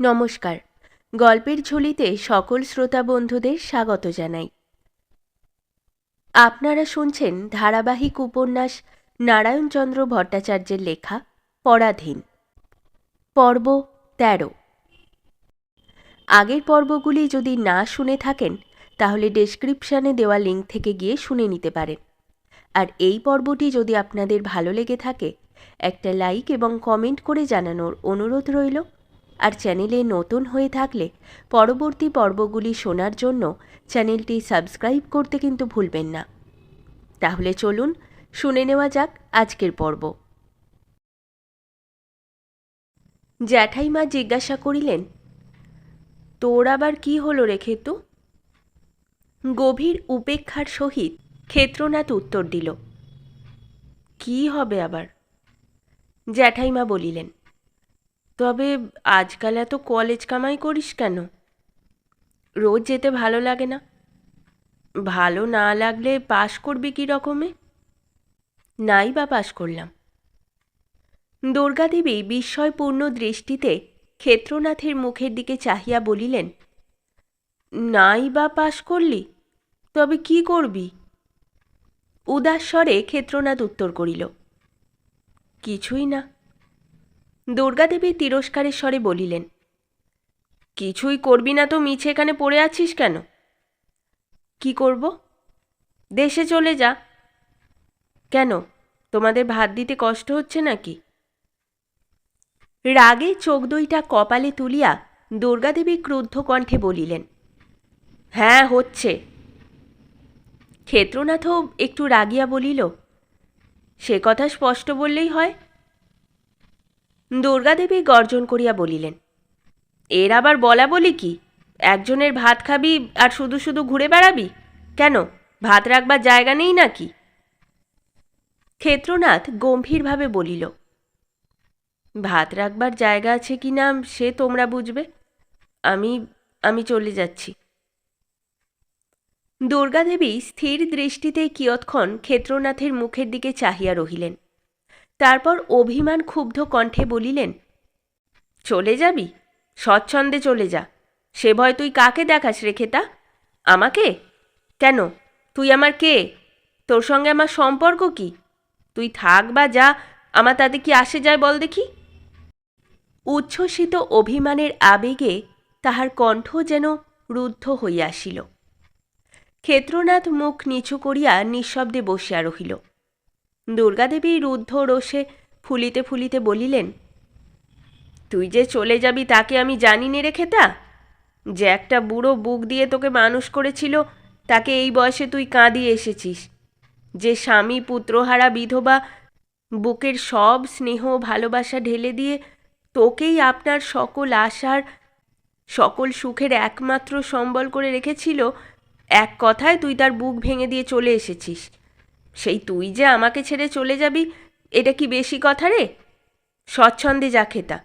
নমস্কার। গল্পের ঝুলিতে সকল শ্রোতা বন্ধুদের স্বাগত জানাই। আপনারা শুনছেন ধারাবাহিক উপন্যাস নারায়ণচন্দ্র ভট্টাচার্যের লেখা পরাধীন। পর্ব তেরো। আগের পর্বগুলি যদি না শুনে থাকেন, তাহলে ডেসক্রিপশানে দেওয়া লিঙ্ক থেকে গিয়ে শুনে নিতে পারেন। আর এই পর্বটি যদি আপনাদের ভালো লেগে থাকে, একটা লাইক এবং কমেন্ট করে জানানোর অনুরোধ রইল। আর চ্যানেলে নতুন হয়ে থাকলে পরবর্তী পর্বগুলি শোনার জন্য চ্যানেলটি সাবস্ক্রাইব করতে কিন্তু ভুলবেন না। তাহলে চলুন শুনে নেওয়া যাক আজকের পর্ব। জ্যাঠাইমা জিজ্ঞাসা করিলেন, তোর আবার কি হলো রেখে তো গভীর উপেক্ষার সহিত ক্ষেত্রনাথ উত্তর দিল, কি হবে আবার? জ্যাঠাইমা বলিলেন তবে আজকাল এত কলেজ কামাই করিস কেন? রোজ যেতে ভালো লাগে না। ভালো না লাগলে পাশ করবি কী রকমে? নাই বা পাশ করলাম। দুর্গাদেবী বিস্ময়পূর্ণ দৃষ্টিতে ক্ষেত্রনাথের মুখের দিকে চাহিয়া বলিলেন, নাই বা পাশ করলি? তবে কি করবি? উদাস স্বরে ক্ষেত্রনাথ উত্তর করিল, কিছুই না। দুর্গাদেবী তিরস্কারের স্বরে বলিলেন, কিছুই করবি না তো, মিছে এখানে পড়ে আছিস কেন? কি করব? দেশে চলে যা। কেন, তোমাদের ভাত দিতে কষ্ট হচ্ছে নাকি? রাগে চোখ দুইটা কপালে তুলিয়া দুর্গাদেবী ক্রুদ্ধ কণ্ঠে বলিলেন হ্যাঁ হচ্ছে। ক্ষেত্রনাথও একটু রাগিয়া বলিল, সে কথা স্পষ্ট বললেই হয়। দুর্গাদেবী গর্জন করিয়া বলিলেন, এর আবার বলা বলি কি? একজনের ভাত খাবি আর শুধু শুধু ঘুরে বেড়াবি? কেন? ভাত রাখবার জায়গা নেই নাকি? ক্ষেত্রনাথ গম্ভীরভাবে বলিল, ভাত রাখবার জায়গা আছে কি না সে তোমরা বুঝবে। আমি আমি চলে যাচ্ছি। দুর্গাদেবী স্থির দৃষ্টিতে কিয়ৎক্ষণ ক্ষেত্রনাথের মুখের দিকে চাহিয়া রহিলেন। তারপর অভিমান ক্ষুব্ধ কণ্ঠে বলিলেন, চলে যাবি? স্বচ্ছন্দে চলে যা। সে ভয় তুই কাকে দেখাস রেখে তা আমাকে? কেন? তুই আমার কে? তোর সঙ্গে আমার সম্পর্ক কি? তুই থাক বা যা, আমার তাতে কি আসে যায় বল দেখি? উচ্ছ্বসিত অভিমানের আবেগে তাহার কণ্ঠ যেন রুদ্ধ হইয়া আসিল। ক্ষেত্রনাথ মুখ নিচু করিয়া নিঃশব্দে বসিয়া রহিল। দুর্গাদেবী রুদ্ধ রোষে ফুলিতে ফুলিতে বলিলেন, তুই যে চলে যাবি তাকে আমি জানি নে রেখে তা যে একটা বুড়ো বুক দিয়ে তোকে মানুষ করেছিল, তাকে এই বয়সে তুই কাঁদিয়ে এসেছিস। যে স্বামী, পুত্রহারা, বিধবা, বুকের সব স্নেহ ভালোবাসা ঢেলে দিয়ে তোকেই আপনার সকল আশার, সকল সুখের একমাত্র সম্বল করে রেখেছিল, এক কথায় তুই তার বুক ভেঙে দিয়ে চলে এসেছিস। সেই তুই যে আমাকে ছেড়ে চলে যাবি, এটা কি বেশি কথা রে? স্বচ্ছন্দে যা খেতা।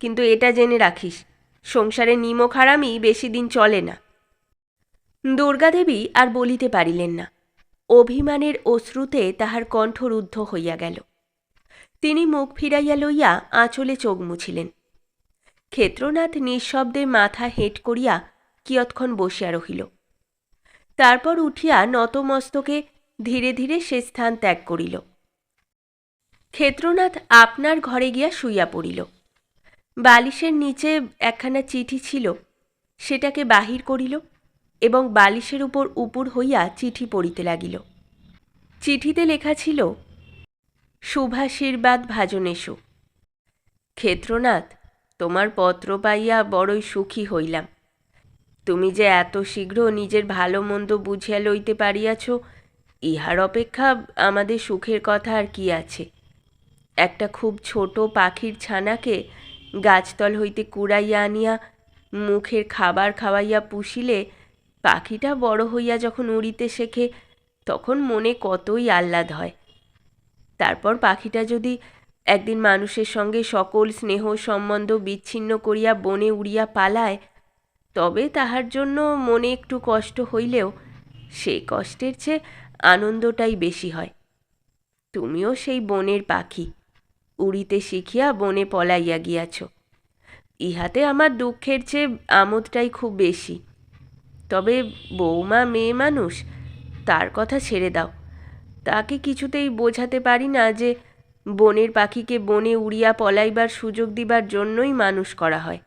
কিন্তু এটা জেনে রাখিস, সংসারে নিমক হারামি বেশি দিন চলে না। দুর্গাদেবী আর বলিতে পারিলেন না। অভিমানের অশ্রুতে তাহার কণ্ঠ রুদ্ধ হইয়া গেল। তিনি মুখ ফিরাইয়া লইয়া আঁচলে চোখ মুছিলেন। ক্ষেত্রনাথ নিঃশব্দে মাথা হেঁট করিয়া কিয়ৎক্ষণ বসিয়া রহিল। তারপর উঠিয়া নতমস্তকে ধীরে ধীরে সে স্থান ত্যাগ করিল। ক্ষেত্রনাথ আপনার ঘরে গিয়া শুইয়া পড়িল। বালিশের নিচে একখানা চিঠি ছিল, সেটাকে বাহির করিল এবং বালিশের উপর উপুর হইয়া চিঠি পড়িতে লাগিল। চিঠিতে লেখা ছিল, শুভাশীর্বাদ ভাজনেশু। ক্ষেত্রনাথ, তোমার পত্র পাইয়া বড়ই সুখী হইলাম। তুমি যে এত শীঘ্র নিজের ভালো মন্দ বুঝিয়া লইতে পারিয়াছ ইহার অপেক্ষা আমাদের সুখের কথা আর কি আছে? একটা খুব ছোট পাখির ছানাকে গাছতল হইতে কুড়াইয়া আনিয়া মুখের খাবার খাওয়াইয়া পুষিলে পাখিটা বড় হইয়া যখন উড়িতে শেখে, তখন মনে কতই আহ্লাদ হয়। তারপর পাখিটা যদি একদিন মানুষের সঙ্গে সকল স্নেহ সম্বন্ধ বিচ্ছিন্ন করিয়া বনে উড়িয়া পালায়, তবে তাহার জন্য মনে একটু কষ্ট হইলেও সে কষ্টের চেয়ে আনন্দটাই বেশি হয়। তুমিও সেই বনের পাখি, উড়িতে শিখিয়া বনে পলাইয়া গিয়াছ। ইহাতে আমার দুঃখের চেয়ে আমোদটাই খুব বেশি। তবে বৌমা মেয়ে মানুষ, তার কথা ছেড়ে দাও। তাকে কিছুতেই বোঝাতে পারি না যে বনের পাখিকে বনে উড়িয়া পলাইবার সুযোগ দিবার জন্যই মানুষ করা হয়।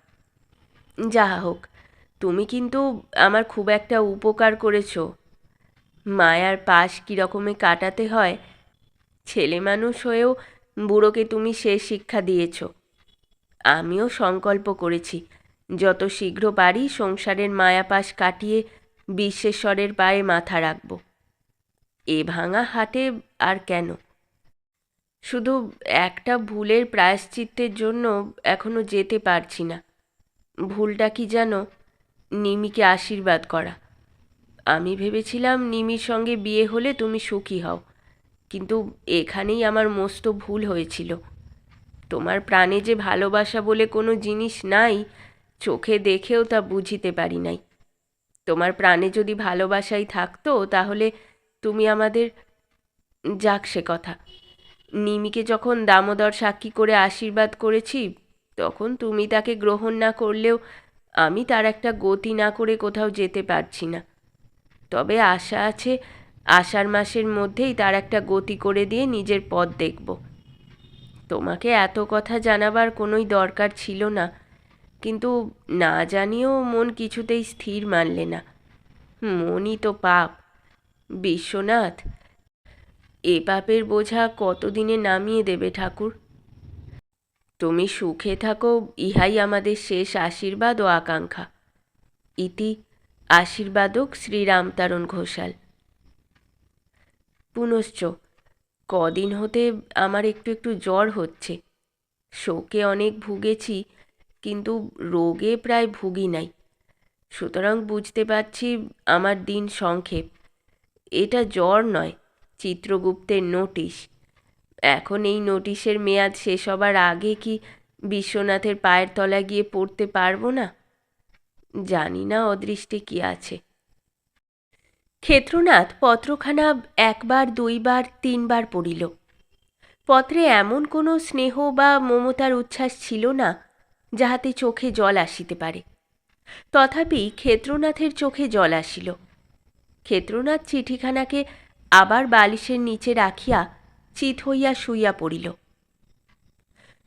যাহা হোক, তুমি কিন্তু আমার খুব একটা উপকার করেছ। মায়ার পাশ কীরকমে কাটাতে হয়? ছেলে মানুষ হয়েও বুড়োকে তুমি সে শিক্ষা দিয়েছ। আমিও সংকল্প করেছি, যত শীঘ্র পারি সংসারের মায়াপাশ কাটিয়ে বিশ্বেশ্বরের পায়ে মাথা রাখব। এ ভাঙা হাটে আর কেন? শুধু একটা ভুলের প্রায়শ্চিত্তের জন্য এখনও যেতে পারছি না। ভুলটা কি জানো নিমিকে আশীর্বাদ করা। আমি ভেবেছিলাম নিমির সঙ্গে বিয়ে হলে তুমি সুখী হও। কিন্তু এখানেই আমার মস্ত ভুল হয়েছিল। তোমার প্রাণে যে ভালোবাসা বলে কোনো জিনিস নাই, চোখে দেখেও তা বুঝিতে পারি নাই। তোমার প্রাণে যদি ভালোবাসাই থাকতো, তাহলে তুমি আমাদের যাক সে কথা। নিমিকে যখন দামোদর সাক্ষী করে আশীর্বাদ করেছি, তখন তুমি তাকে গ্রহণ না করলেও আমি তার একটা গতি না করে কোথাও যেতে পারছি না। তবে আশা আছে আষাঢ় মাসের মধ্যেই তার একটা গতি করে দিয়ে নিজের পথ দেখব। তোমাকে এত কথা জানাবার কোনোই দরকার ছিল না। কিন্তু না জানিয়েও মন কিছুতেই স্থির মানলে না। মনই তো পাপ। বিশ্বনাথ, এ পাপের বোঝা কতদিনে নামিয়ে দেবে ঠাকুর? তুমি সুখে থাকো, ইহাই আমাদের শেষ আশীর্বাদ ও আকাঙ্ক্ষা। ইতি আশীর্বাদক শ্রীরামতারণ ঘোষাল। পুনশ্চ, কদিন হতে আমার একটু একটু জ্বর হচ্ছে। শোকে অনেক ভুগেছি, কিন্তু রোগে প্রায় ভুগি নাই। সুতরাং বুঝতে পারছি আমার দিন সংক্ষেপ। এটা জ্বর নয়, চিত্রগুপ্তের নোটিশ। এখন এই নোটিশের মেয়াদ শেষ হবার আগে কি বিশ্বনাথের পায়ের তলায় গিয়ে পড়তে পারব না? জানি না অদৃষ্টে কি আছে। ক্ষেত্রনাথ পত্রখানা একবার, দুইবার, তিনবার পড়িল। পত্রে এমন কোনো স্নেহ বা মমতার উচ্ছ্বাস ছিল না, যাহাতে চোখে জল আসিতে পারে। তথাপি ক্ষেত্রনাথের চোখে জল আসিল। ক্ষেত্রনাথ চিঠিখানাকে আবার বালিশের নিচে রাখিয়া চিত হইয়া শুইয়া পড়িল।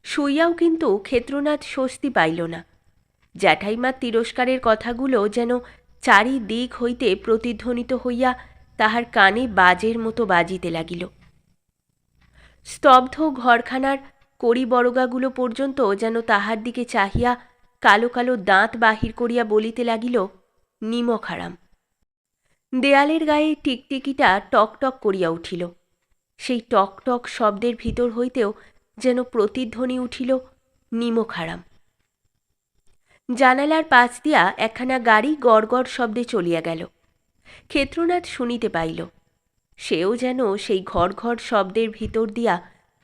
শুইয়াও কিন্তু ক্ষেত্রনাথ স্বস্তি পাইল না। জ্যাঠাইমার তিরস্কারের কথাগুলো যেন চারিদিক হইতে প্রতিধ্বনিত হইয়া তাহার কানে বাজের মতো বাজিতে লাগিল। স্তব্ধ ঘরখানার কড়ি বড়গাগুলো পর্যন্ত যেন তাহার দিকে চাহিয়া কালো কালো দাঁত বাহির করিয়া বলিতে লাগিল নিমক হারাম দেয়ালের গায়ে টিকটিকিটা টকটক করিয়া উঠিল। সেই টক টক শব্দের ভিতর হইতেও যেন প্রতিধ্বনি উঠিল নিমক হারাম জানালার পাশ দিয়া একখানা গাড়ি গড়গড় শব্দে চলিয়া গেল। ক্ষেত্রনাথ শুনিতে পাইল, সেও যেন সেই ঘর ঘর শব্দের ভিতর দিয়া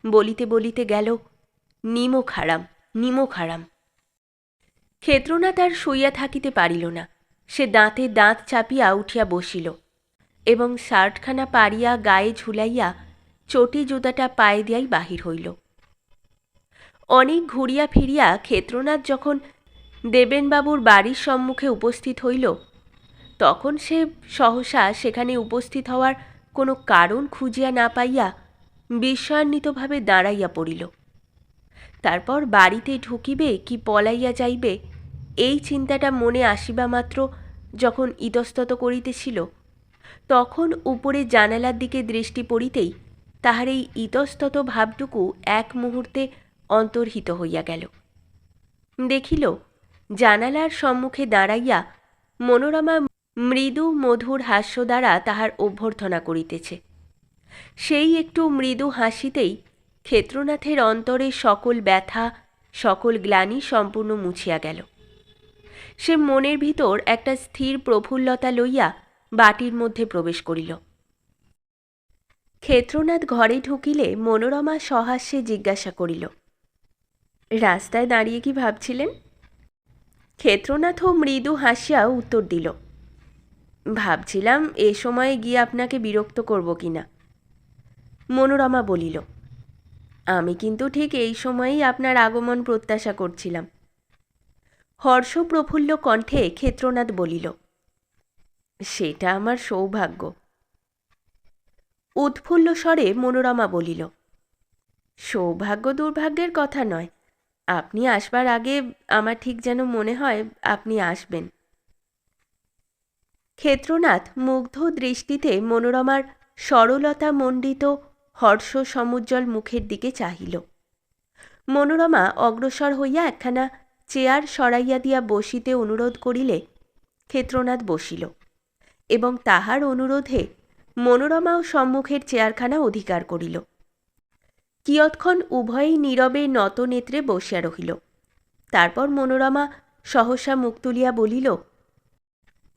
বলিতে বলিতে গেল নিমক হারাম নিমক হারাম ক্ষেত্রনাথ আর শুইয়া থাকিতে পারিল না, সে দাঁতে দাঁত চাপিয়া উঠিয়া বসিল এবং শার্টখানা পারিয়া গায়ে ঝুলাইয়া চটি জুতাটা পায়ে দিয়াই বাহির হইল। অনেক ঘুরিয়া ফিরিয়া ক্ষেত্রনাথ যখন দেবেনবাবুর বাড়ির সম্মুখে উপস্থিত হইল। তখন সে সহসা সেখানে উপস্থিত হওয়ার কোনো কারণ খুঁজিয়া না পাইয়া বিস্ময়ান্বিতভাবে দাঁড়াইয়া পড়িল। তারপর বাড়িতে ঢুকিবে কি পলাইয়া যাইবে, এই চিন্তাটা মনে আসিবা মাত্র যখন ইতস্তত করিতেছিল। তখন উপরে জানালার দিকে দৃষ্টি পড়িতেই তাহার এই ইতস্তত ভাবটুকু এক মুহূর্তে অন্তর্হিত হইয়া গেল। দেখিল জানালার সম্মুখে দাঁড়াইয়া মনোরমা মৃদু মধুর হাস্য দ্বারা তাহার অভ্যর্থনা করিতেছে। সেই একটু মৃদু হাসিতেই ক্ষেত্রনাথের অন্তরে সকল ব্যথা, সকল গ্লানি সম্পূর্ণ মুছিয়া গেল। সে মনের ভিতর একটা স্থির প্রফুল্লতা লইয়া বাটির মধ্যে প্রবেশ করিল। ক্ষেত্রনাথ ঘরে ঢুকিলে মনোরমা সহাস্যে জিজ্ঞাসা করিল, রাস্তায় দাঁড়িয়ে কি ভাবছিলেন? ক্ষেত্রনাথও মৃদু হাসিয়া উত্তর দিল, ভাবছিলাম এ সময়ে গিয়ে আপনাকে বিরক্ত করব কি না? মনোরমা বলিল, আমি কিন্তু ঠিক এই সময়েই আপনার আগমন প্রত্যাশা করছিলাম। হর্ষ প্রফুল্ল কণ্ঠে ক্ষেত্রনাথ বলিল, সেটা আমার সৌভাগ্য। উৎফুল্ল স্বরে মনোরমা বলিল, সৌভাগ্য দুর্ভাগ্যের কথা নয় আপনি আসবার আগে আমার ঠিক যেন মনে হয় আপনি আসবেন। ক্ষেত্রনাথ মুগ্ধ দৃষ্টিতে মনোরমার সরলতা মণ্ডিত হর্ষ সমুজ্জ্বল মুখের দিকে চাহিল। মনোরমা অগ্রসর হইয়া একখানা চেয়ার সরাইয়া দিয়া বসিতে অনুরোধ করিলে ক্ষেত্রনাথ বসিল এবং তাহার অনুরোধে মনোরমাও সম্মুখের চেয়ারখানা অধিকার করিল। কিয়ৎক্ষণ উভয়েই নীরবে নত নেত্রে বসিয়া রহিল। তারপর মনোরমা সহসা মুখ তুলিয়া বলিল,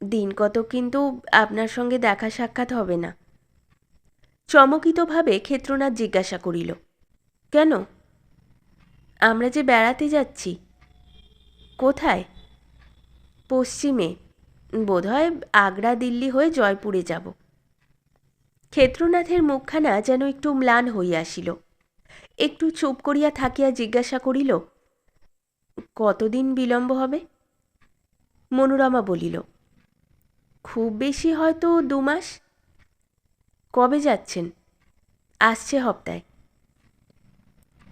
দিন কত কিন্তু আপনার সঙ্গে দেখা সাক্ষাৎ হবে না। চমকিতভাবে ক্ষেত্রনাথ জিজ্ঞাসা করিল, কেন? আমরা যে বেড়াতে যাচ্ছি, কোথায়? পশ্চিমে, বোধহয় আগ্রা দিল্লি হয়ে জয়পুরে যাব। ক্ষেত্রনাথের মুখখানা যেন একটু ম্লান হইয়াছিল একটু চুপ করিয়া থাকিয়া জিজ্ঞাসা করিল, কতদিন বিলম্ব হবে? মনোরমা বলিল, খুব বেশি হয়তো দু মাস। কবে যাচ্ছেন? আসছে হপ্তায়।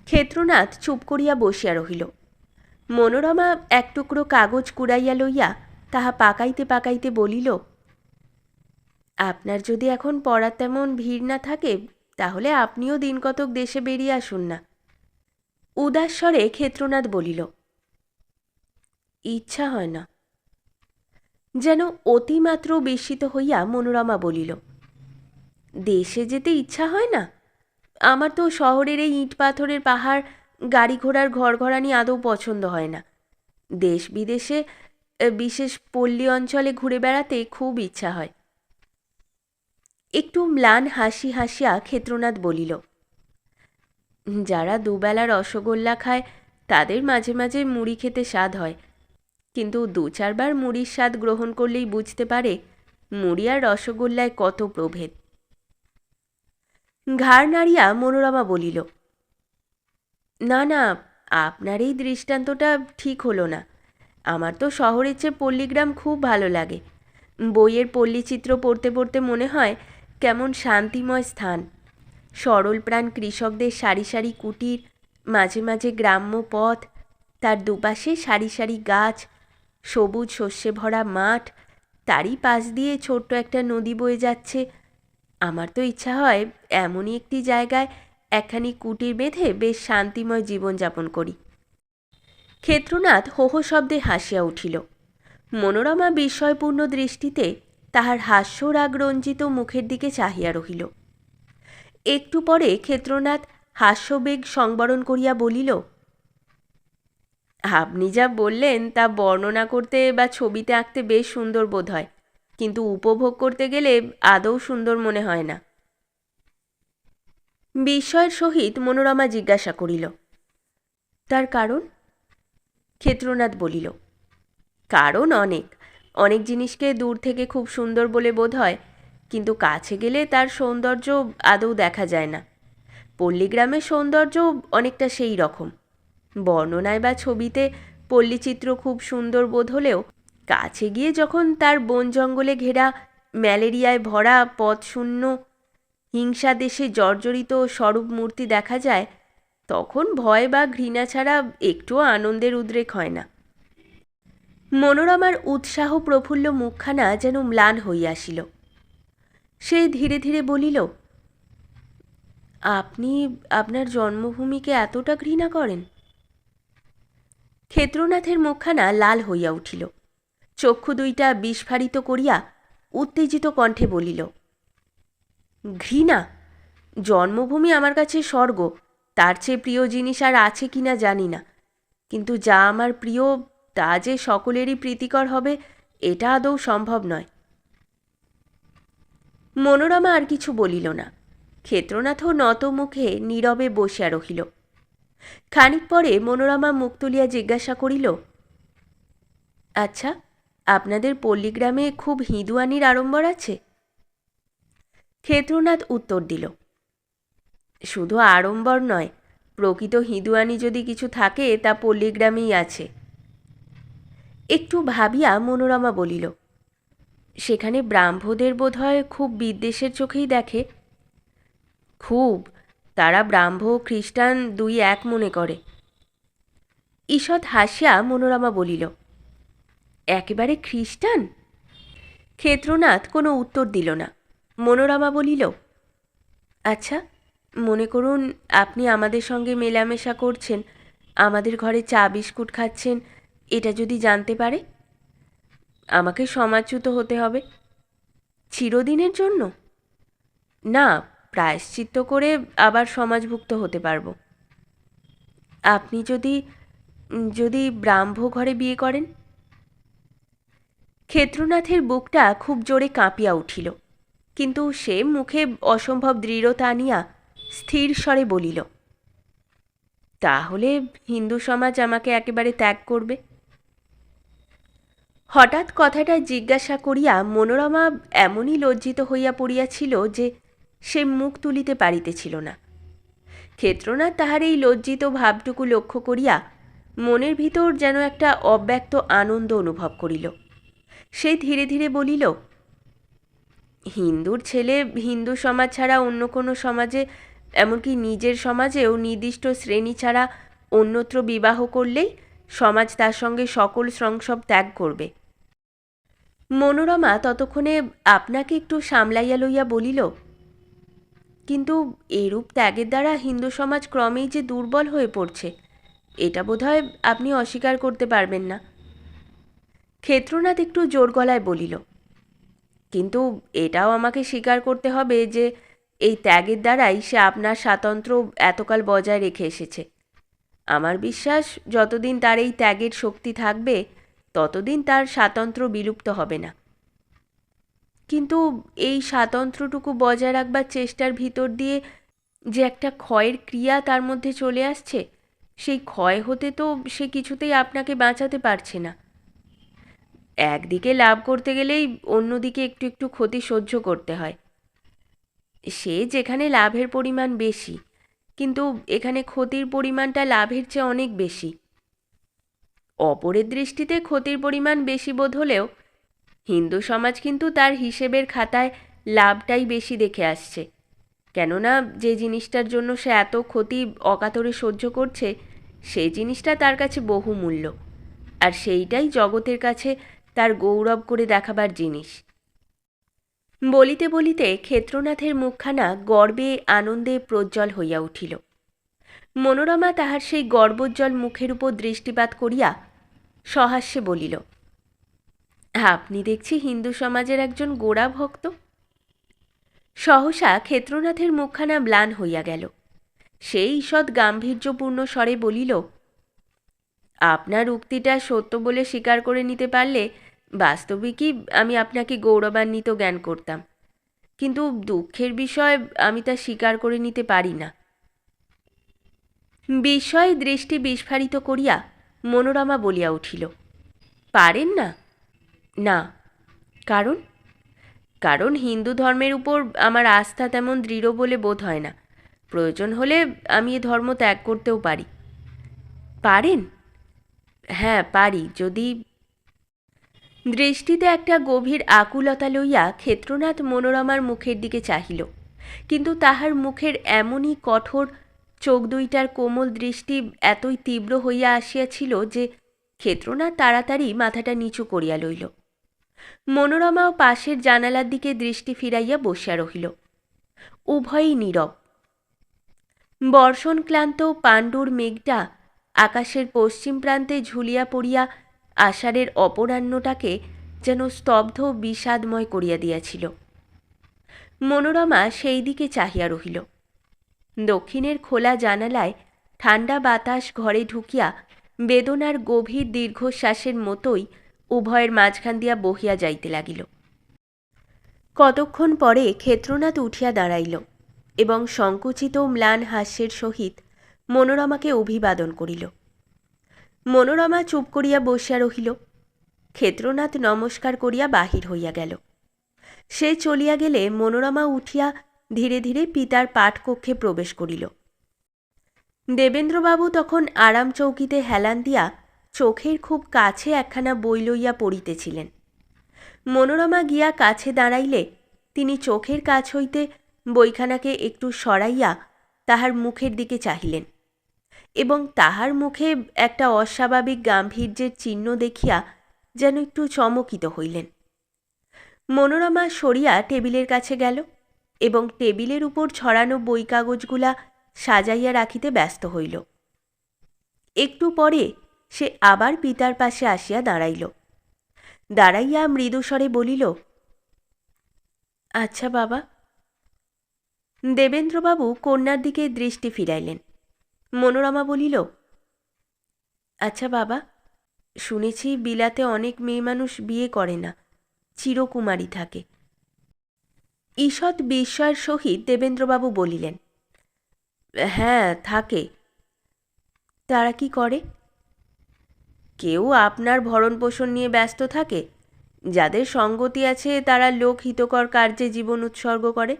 ক্ষেত্রনাথ চুপ করিয়া বসিয়া রহিল। মনোরমা এক টুকরো কাগজ কুড়াইয়া লইয়া তাহা পাকাইতে পাকাইতে বলিল, আপনার যদি এখন পড়ার তেমন ভিড় না থাকে তাহলে আপনিও দিন কতক দেশে বেরিয়ে আসুন না। উদাস্বরে ক্ষেত্রনাথ বলিল, ইচ্ছা হয় না। যেন অতিমাত্র বিস্মিত হইয়া মনোরমা বলিল, দেশে যেতে ইচ্ছা হয় না? আমার তো শহরের এই ইট পাথরের পাহাড়, গাড়ি ঘোড়ার ঘর ঘরানি আদৌ পছন্দ হয় না। দেশ বিদেশে বিশেষ পল্লী অঞ্চলে ঘুরে বেড়াতে খুব ইচ্ছা হয়। একটু ম্লান হাসি হাসিয়া ক্ষেত্রনাথ বলিল, যারা দুবেলা রসগোল্লা খায়, তাদের মাঝে মাঝে মুড়ি খেতে স্বাদ হয়। কিন্তু দু চারবার মুড়ির স্বাদ গ্রহণ করলেই বুঝতে পারে, মুড়ি আর রসগোল্লায় কত প্রভেদ। ঘাড় নাড়িয়া মনোরমা বলিল, না না, আপনার এই দৃষ্টান্তটা ঠিক হলো না। আমার তো শহরের চেয়ে পল্লীগ্রাম খুব ভালো লাগে। বইয়ের পল্লীচিত্র পড়তে পড়তে মনে হয় কেমন শান্তিময় স্থান। সরল প্রাণ কৃষকদের সারি সারি কুটির, মাঝে মাঝে গ্রাম্য পথ, তার দুপাশে সারি সারি গাছ, সবুজ শস্যে ভরা মাঠ, তারই পাশ দিয়ে ছোট্ট একটা নদী বয়ে যাচ্ছে। আমার তো ইচ্ছা হয় এমনই একটি জায়গায় একখানি কুটির বেঁধে বেশ শান্তিময় জীবনযাপন করি। ক্ষেত্রনাথ হোহ শব্দে হাসিয়া উঠিল। মনোরমা বিস্ময়পূর্ণ দৃষ্টিতে তাহার হাস্যরাগ রঞ্জিত মুখের দিকে চাহিয়া রহিল। একটু পরে ক্ষেত্রনাথ হাস্যবেগ সংবরণ করিয়া বলিল, আপনি যা বললেন তা বর্ণনা করতে বা ছবিতে আঁকতে বেশ সুন্দর বোধ হয়, কিন্তু উপভোগ করতে গেলে আদৌ সুন্দর মনে হয় না। বিস্ময়ের সহিত মনোরমা জিজ্ঞাসা করিল, তার কারণ? ক্ষেত্রনাথ বলিল, কারণ অনেক। অনেক জিনিসকে দূর থেকে খুব সুন্দর বলে বোধ হয়, কিন্তু কাছে গেলে তার সৌন্দর্য আদৌ দেখা যায় না। পল্লীগ্রামের সৌন্দর্য অনেকটা সেই রকম। বর্ণনায় বা ছবিতে পল্লীচিত্র খুব সুন্দর বোধ হলেও কাছে গিয়ে যখন তার বন জঙ্গলে ঘেরা ম্যালেরিয়ায় ভরা পথ শূন্য হিংসা দেশে জর্জরিত স্বরূপ মূর্তি দেখা যায়, তখন ভয় বা ঘৃণা ছাড়া একটুও আনন্দের উদ্রেক হয় না। মনোরমার উৎসাহ প্রফুল্ল মুখখানা যেন ম্লান হইয়াছিল সে ধীরে ধীরে বলিল, আপনি আপনার জন্মভূমিকে এতটা ঘৃণা করেন? ক্ষেত্রনাথের মুখখানা লাল হইয়া উঠিল। চক্ষু দুইটা বিস্ফারিত করিয়া উত্তেজিত কণ্ঠে বলিল, ঘৃণা? জন্মভূমি আমার কাছে স্বর্গ, তার চেয়ে প্রিয় জিনিস আর আছে কিনা জানি না। কিন্তু যা আমার প্রিয় তা যে সকলেরই প্রীতিকর হবে, এটা আদৌ সম্ভব নয়। মনোরমা আর কিছু বলিল না। ক্ষেত্রনাথও নত মুখে নীরবে বসিয়া রহিল। খানিক পরে মনোরমা মুখ তুলিয়া জিজ্ঞাসা করিল আচ্ছা আপনাদের পল্লীগ্রামে খুব হিঁদুয়ানির আড়ম্বর আছে? ক্ষেত্রনাথ উত্তর দিল, শুধু আড়ম্বর নয়, প্রকৃত হিঁদুয়ানি যদি কিছু থাকে, তা পল্লীগ্রামেই আছে। একটু ভাবিয়া মনোরমা বলিল, সেখানে ব্রাহ্মদের বোধহয় খুব বিদ্বেষের চোখেই দেখে। খুব, তারা ব্রাহ্ম খ্রিস্টান দুই এক মনে করে। ঈষৎ হাসিয়া মনোরমা বলিল, একেবারে খ্রিস্টান? ক্ষেত্রনাথ কোনো উত্তর দিল না। মনোরমা বলিল আচ্ছা মনে করুন আপনি আমাদের সঙ্গে মেলামেশা করছেন, আমাদের ঘরে চা বিস্কুট খাচ্ছেন এটা যদি জানতে পারে, আমাকে সমাজচ্যুত হতে হবে। চিরদিনের জন্য? না, প্রায়শ্চিত্ত করে আবার সমাজভুক্ত হতে পারব। আপনি যদি যদি ব্রাহ্ম ঘরে বিয়ে করেন? ক্ষেত্রনাথের বুকটা খুব জোরে কাঁপিয়া উঠিল, কিন্তু সে মুখে অসম্ভব দৃঢ়তা আনিয়া স্থির স্বরে বলিল, তাহলে হিন্দু সমাজ আমাকে একেবারে ত্যাগ করবে? হঠাৎ কথাটা জিজ্ঞাসা করিয়া মনোরমা এমনই লজ্জিত হইয়া পড়িয়াছিল যে সে মুখ তুলিতে পারিতেছিল না। ক্ষেত্রনাথ তাহার এই লজ্জিত ভাবটুকু লক্ষ্য করিয়া মনের ভিতর যেন একটা অব্যক্ত আনন্দ অনুভব করিল। সে ধীরে ধীরে বলিল, হিন্দুর ছেলে হিন্দু সমাজ ছাড়া অন্য কোনো সমাজে, এমনকি নিজের সমাজেও নির্দিষ্ট শ্রেণি ছাড়া অন্যত্র বিবাহ করলেই সমাজ তার সঙ্গে সকল সংসব ত্যাগ করবে। মনোরমা ততক্ষণে আপনাকে একটু সামলাইয়া লইয়া বলিল, কিন্তু এরূপ ত্যাগের দ্বারা হিন্দু সমাজ ক্রমেই যে দুর্বল হয়ে পড়ছে, এটা বোধহয় আপনি অস্বীকার করতে পারবেন না। ক্ষেত্রনাথ একটু জোর গলায় বলিল, কিন্তু এটাও আমাকে স্বীকার করতে হবে যে, এই ত্যাগের দ্বারাই সে আপনার স্বাতন্ত্র্য এতকাল বজায় রেখে এসেছে। আমার বিশ্বাস, যতদিন তার এই ত্যাগের শক্তি থাকবে, ততদিন তার স্বাতন্ত্র্য বিলুপ্ত হবে না। কিন্তু এই স্বাতন্ত্র্যটুকু বজায় রাখবার চেষ্টার ভিতর দিয়ে যে একটা ক্ষয়ের ক্রিয়া তার মধ্যে চলে আসছে, সেই ক্ষয় হতে তো সে কিছুতেই আপনাকে বাঁচাতে পারছে না। একদিকে লাভ করতে গেলেই অন্যদিকে একটু একটু ক্ষতি সহ্য করতে হয়। সে যেখানে লাভের পরিমাণ বেশি কিন্তু এখানে ক্ষতির পরিমাণটা লাভের চেয়ে অনেক বেশি। অপরের দৃষ্টিতে ক্ষতির পরিমাণ বেশি বোধ হলেও হিন্দু সমাজ কিন্তু তার হিসেবের খাতায় লাভটাই বেশি দেখে আসছে। কেননা যে জিনিসটার জন্য সে এত ক্ষতি অকাতরে সহ্য করছে, সেই জিনিসটা তার কাছে বহুমূল্য। আর সেইটাই জগতের কাছে তার গৌরব করে দেখাবার জিনিস। বলিতে বলিতে ক্ষেত্রনাথের মুখখানা গর্বে আনন্দে প্রজ্জ্বল হইয়া উঠিল। মনোরমা তাহার সেই গর্বোজ্জ্বল মুখের উপর দৃষ্টিপাত করিয়া সহাস্যে বলিল, আপনি দেখছি হিন্দু সমাজের একজন গোড়া ভক্ত। সহসা ক্ষেত্রনাথের মুখখানা ম্লান হইয়া গেল। সেই ঈষৎ গাম্ভীর্যপূর্ণ স্বরে বলিল, আপনার উক্তিটা সত্য বলে স্বীকার করে নিতে পারলে বাস্তবিকই আমি আপনাকে গৌরবান্বিত জ্ঞান করতাম। কিন্তু দুঃখের বিষয় আমি তা স্বীকার করে নিতে পারি না। বিস্ময় দৃষ্টি বিস্ফারিত করিয়া মনোরমা বলিয়া উঠিল, পারেন না? না। কারণ? কারণ হিন্দু ধর্মের উপর আমার আস্থা তেমন দৃঢ় বলে বোধ হয় না। প্রয়োজন হলে আমি এ ধর্ম ত্যাগ করতেও পারি। পারেন? হ্যাঁ পারি। যদি দৃষ্টিতে একটা গভীর আকুলতা লইয়া ক্ষেত্রনাথ মনোরমার মুখের দিকে চাহিল। কিন্তু তাহার মুখের এমনই কঠোর চোখ দুইটার কোমল দৃষ্টি এতই তীব্র হইয়া আসিয়াছিল যে ক্ষেত্রনাথ তাড়াতাড়ি মাথাটা নিচু করিয়া লইল। মনোরমাও পাশের জানালার দিকে দৃষ্টি ফিরাইয়া বসিয়া রহিল। উভয়ই নীরব। বর্ষণ ক্লান্ত পাণ্ডুর মেঘটা আকাশের পশ্চিম প্রান্তে ঝুলিয়া পড়িয়া আষাঢ়ের অপরাহ্নটাকে যেন স্তব্ধ বিষাদময় করিয়া দিয়াছিল। মনোরমা সেই দিকে চাহিয়া রহিল। দক্ষিণের খোলা জানালায় ঠান্ডা বাতাস ঘরে ঢুকিয়া বেদনার গভীর দীর্ঘশ্বাসের মতোই উভয়ের মাঝখান দিয়া বহিয়া যাইতে লাগিল। কতক্ষণ পরে ক্ষেত্রনাথ উঠিয়া দাঁড়াইল এবং সংকুচিত ম্লান হাস্যের সহিত মনোরমাকে অভিবাদন করিল। মনোরমা চুপ করিয়া বসিয়া রহিল। ক্ষেত্রনাথ নমস্কার করিয়া বাহির হইয়া গেল। সে চলিয়া গেলে মনোরমা উঠিয়া ধীরে ধীরে পিতার পাঠকক্ষে প্রবেশ করিল। দেবেন্দ্রবাবু তখন আরাম চৌকিতে হেলান দিয়া চোখের খুব কাছে একখানা বই লইয়া পড়িতেছিলেন। মনোরমা গিয়া কাছে দাঁড়াইলে তিনি চোখের কাছ হইতে বইখানাকে একটু সরাইয়া তাহার মুখের দিকে চাহিলেন। এবং তাহার মুখে একটা অস্বাভাবিক গাম্ভীর্যের চিহ্ন দেখিয়া যেন একটু চমকিত হইলেন। মনোরমা সরিয়া টেবিলের কাছে গেল এবং টেবিলের উপর ছড়ানো বই কাগজগুলা সাজাইয়া রাখিতে ব্যস্ত হইল। একটু পরে সে আবার পিতার পাশে আসিয়া দাঁড়াইল। দাঁড়াইয়া মৃদুস্বরে বলিল আচ্ছা বাবা। দেবেন্দ্রবাবু কন্যার দিকে দৃষ্টি ফিরাইলেন। মনোরমা বলিল আচ্ছা বাবা, শুনেছি বিলাতে অনেক মেয়ে মানুষ বিয়ে করে না, চিরকুমারী থাকে। ঈষৎ বিস্ময়ের সহিত দেবেন্দ্রবাবু বলিলেন হ্যাঁ থাকে। তারা কি করে? কেউ আপনার ভরণ পোষণ নিয়ে ব্যস্ত থাকে, যাদের সঙ্গতি আছে তারা লোক হিতকর কার্যে জীবন উৎসর্গ করে।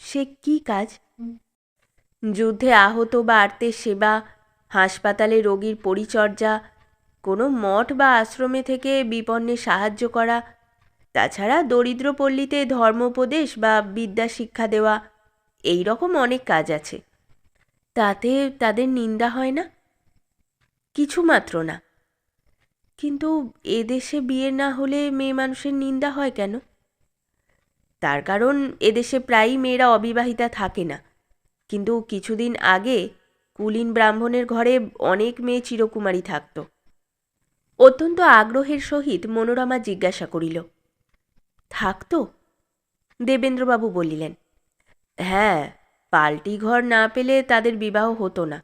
সে কি কাজ? যুদ্ধে আহত বা আর্তের সেবা, হাসপাতালে রোগীর পরিচর্যা, কোনো মঠ বা আশ্রমে থেকে বিপন্নে সাহায্য করা, তাছাড়া দরিদ্র পল্লীতে ধর্মোপদেশ বা বিদ্যা শিক্ষা দেওয়া, এই রকম অনেক কাজ আছে। তাতে তাদের নিন্দা হয় না? কিছুমাত্র না। কিন্তু এদেশে বিয়ে না হলে মেয়ে মানুষের নিন্দা হয় কেন? তার কারণ এদেশে প্রায়ই মেয়েরা অবিবাহিতা থাকে না। কিন্তু কিছুদিন আগে কুলীন ব্রাহ্মণের ঘরে অনেক মেয়ে চিরকুমারী থাকত। অত্যন্ত আগ্রহের সহিত মনোরমা জিজ্ঞাসা করিল, থাকত? দেবেন্দ্রবাবু বলিলেন হ্যাঁ পাল্টি ঘর না পেলে তাদের বিবাহ হতো না,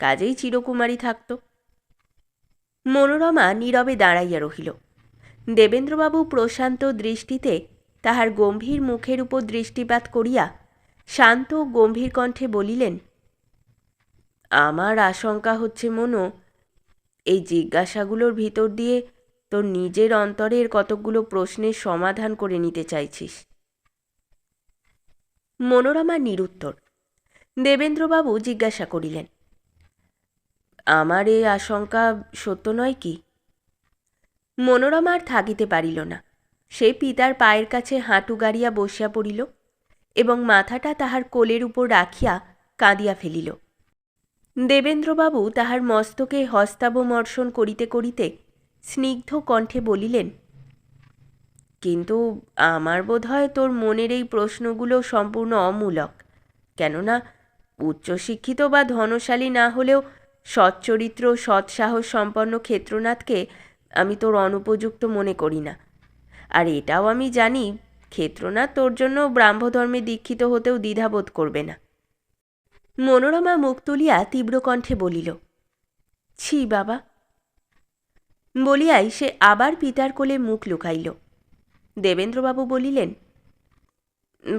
কাজেই চিরকুমারী থাকত। মনোরমা নীরবে দাঁড়াইয়া রহিল। দেবেন্দ্রবাবু প্রশান্ত দৃষ্টিতে তাহার গম্ভীর মুখের উপর দৃষ্টিপাত করিয়া শান্ত গম্ভীর কণ্ঠে বলিলেন, আমার আশঙ্কা হচ্ছে মনো, এই জিজ্ঞাসাগুলোর ভিতর দিয়ে তোর নিজের অন্তরের কতকগুলো প্রশ্নের সমাধান করে নিতে চাইছিস? মনোরমা নিরুত্তর। দেবেন্দ্রবাবু জিজ্ঞাসা করিলেন, আমার এই আশঙ্কা সত্য নয় কি? মনোরমা আর থাকিতে পারিল না। সে পিতার পায়ের কাছে হাঁটু গাড়িয়া বসিয়া পড়িল। এবং মাথাটা তাহার কোলের উপর রাখিয়া কাঁদিয়া ফেলিল। দেবেন্দ্রবাবু তাহার মস্তকে হস্তাবমর্ষণ করিতে করিতে স্নিগ্ধ কণ্ঠে বলিলেন, কিন্তু আমার বোধ হয় তোর মনের এই প্রশ্নগুলো সম্পূর্ণ অমূলক। কেননা উচ্চশিক্ষিত বা ধনশালী না হলেও সচ্চরিত্র, সৎসাহস সম্পন্ন ক্ষেত্রনাথকে আমি তোর অনুপযুক্ত মনে করি না। আর এটাও আমি জানি ক্ষেত্রনাথ তোর জন্য ব্রাহ্মধর্মে দীক্ষিত হতেও দ্বিধাবোধ করবে না। মনোরমা মুখ তুলিয়া তীব্র কণ্ঠে বলিল, ছি বাবা। বলিয়াই সে আবার পিতার কোলে মুখ লুকাইল। দেবেন্দ্রবাবু বলিলেন,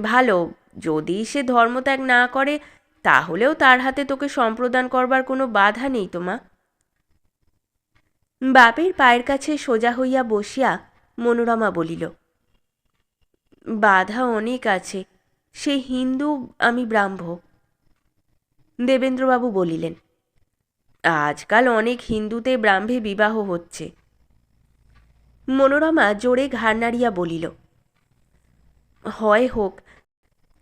ভালো, যদি সে ধর্মত্যাগ না করে, তাহলেও তার হাতে তোকে সম্প্রদান করবার কোনো বাধা নেই তোমা বাপের পায়ের কাছে সোজা হইয়া বসিয়া মনোরমা বলিল বাধা অনেক আছে, সে হিন্দু, আমি ব্রাহ্ম। দেবেন্দ্রবাবু বলিলেন, আজকাল অনেক হিন্দুতে ব্রাহ্মে বিবাহ হচ্ছে। মনোরমা জোরে ঘাড় নাড়িয়া বলিল, হয় হোক,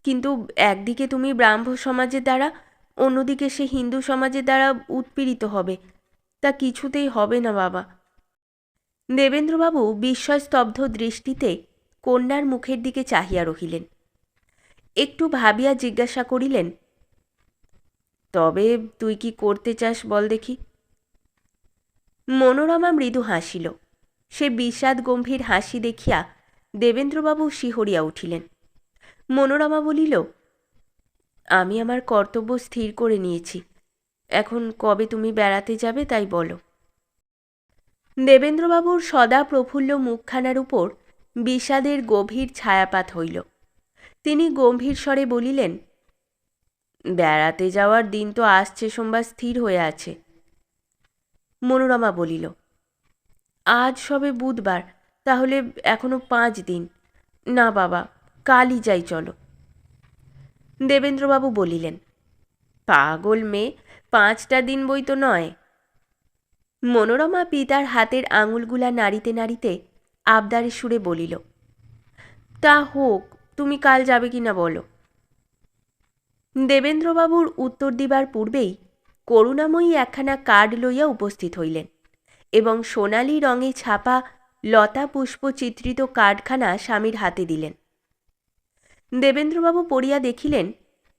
কিন্তু একদিকে তুমি ব্রাহ্ম সমাজের দ্বারা, অন্যদিকে সে হিন্দু সমাজের দ্বারা উৎপীড়িত হবে, তা কিছুতেই হবে না বাবা। দেবেন্দ্রবাবু বিস্ময়স্তব্ধ দৃষ্টিতে কন্যার মুখের দিকে চাহিয়া রহিলেন। একটু ভাবিয়া জিজ্ঞাসা করিলেন, তবে তুই কি করতে চাস বল দেখি? মনোরমা মৃদু হাসিল। সে বিষাদ গম্ভীর হাসি দেখিয়া দেবেন্দ্রবাবু শিহরিয়া উঠিলেন। মনোরমা বলিল, আমি আমার কর্তব্য স্থির করে নিয়েছি। এখন কবে তুমি বেড়াতে যাবে তাই বলো। দেবেন্দ্রবাবুর সদা প্রফুল্ল মুখখানার উপর বিষাদের গভীর ছায়াপাত হইল। তিনি গম্ভীর স্বরে বলিলেন, বেড়াতে যাওয়ার দিন তো আসছে, সোমবার স্থির হয়ে আছে। মনোরমা বলিল, আজ সবে বুধবার, তাহলে এখনও পাঁচ দিন। না বাবা, কালই যাই, চলো। দেবেন্দ্রবাবু বলিলেন, পাগল মেয়ে, পাঁচটা দিন বই তো নয়। মনোরমা পিতার হাতের আঙুলগুলা নাড়িতে নাড়িতে আবদারের সুরে বলিল, তা হোক, তুমি কাল যাবে কি না বলো। দেবেন্দ্রবাবুর উত্তর দিবার পূর্বেই করুণাময়ী একখানা কার্ড লইয়া উপস্থিত হইলেন এবং সোনালি রঙে ছাপা লতা পুষ্প চিত্রিত কার্ডখানা স্বামীর হাতে দিলেন। দেবেন্দ্রবাবু পড়িয়া দেখিলেন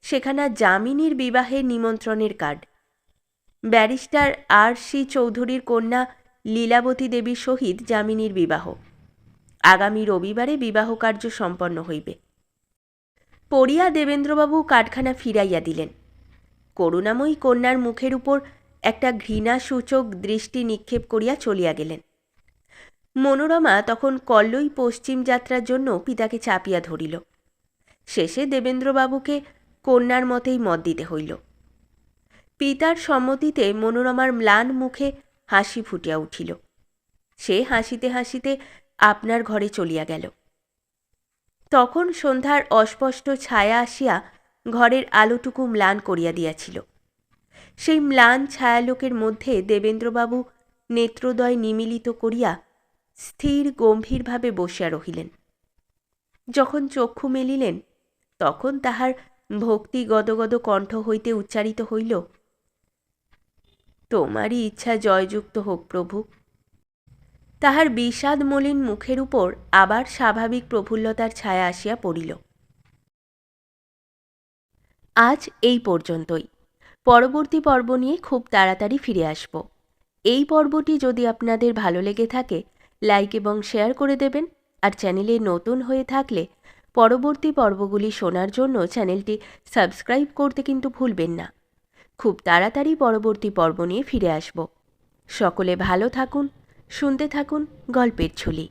সেখানা যামিনীর বিবাহের নিমন্ত্রণের কার্ড। ব্যারিস্টার আর সি চৌধুরীর কন্যা লীলাবতী দেবীর সহিত যামিনীর বিবাহ। আগামী রবিবারে বিবাহ কার্য সম্পন্ন হইবে। পড়িয়া দেবেন্দ্রবাবু কাঠখানা ফিরাইয়া দিলেন। করুণাময়ী কন্যার মুখের উপর একটা ঘৃণাসূচক দৃষ্টি নিক্ষেপ করিয়া চলিয়া গেলেন। মনোরমা তখন কল্লই পশ্চিম যাত্রার জন্য পিতাকে চাপিয়া ধরিল। শেষে দেবেন্দ্রবাবুকে কন্যার মতেই মত দিতে হইল। পিতার সম্মতিতে মনোরমার ম্লান মুখে হাসি ফুটিয়া উঠিল। সে হাসিতে হাসিতে আপনার ঘরে চলিয়া গেল। তখন সন্ধ্যার অস্পষ্ট ছায়া আসিয়া ঘরের আলোটুকু ম্লান করিয়া দিয়াছিল। সেই ম্লান ছায়ালোকের মধ্যে দেবেন্দ্রবাবু নেত্রোদয় নিমিলিত করিয়া স্থির গম্ভীরভাবে বসিয়া রহিলেন। যখন চক্ষু মেলিলেন, তখন তাহার ভক্তি গদগদ কণ্ঠ হইতে উচ্চারিত হইল, তোমারই ইচ্ছা জয়যুক্ত হোক প্রভু তাহার বিষাদ মলিন মুখের উপর আবার স্বাভাবিক প্রফুল্লতার ছায়া আসিয়া পড়িল। আজ এই পর্যন্তই। পরবর্তী পর্ব নিয়ে খুব তাড়াতাড়ি ফিরে আসব। এই পর্বটি যদি আপনাদের ভালো লেগে থাকে, লাইক এবং শেয়ার করে দেবেন, আর চ্যানেলে নতুন হয়ে থাকলে পরবর্তী পর্বগুলি শোনার জন্য চ্যানেলটি সাবস্ক্রাইব করতে কিন্তু ভুলবেন না। খুব তাড়াতাড়ি পরবর্তী পর্ব নিয়ে ফিরে আসব। সকলে ভালো থাকুন শুনতে থাকুন গল্পের ঝুলি।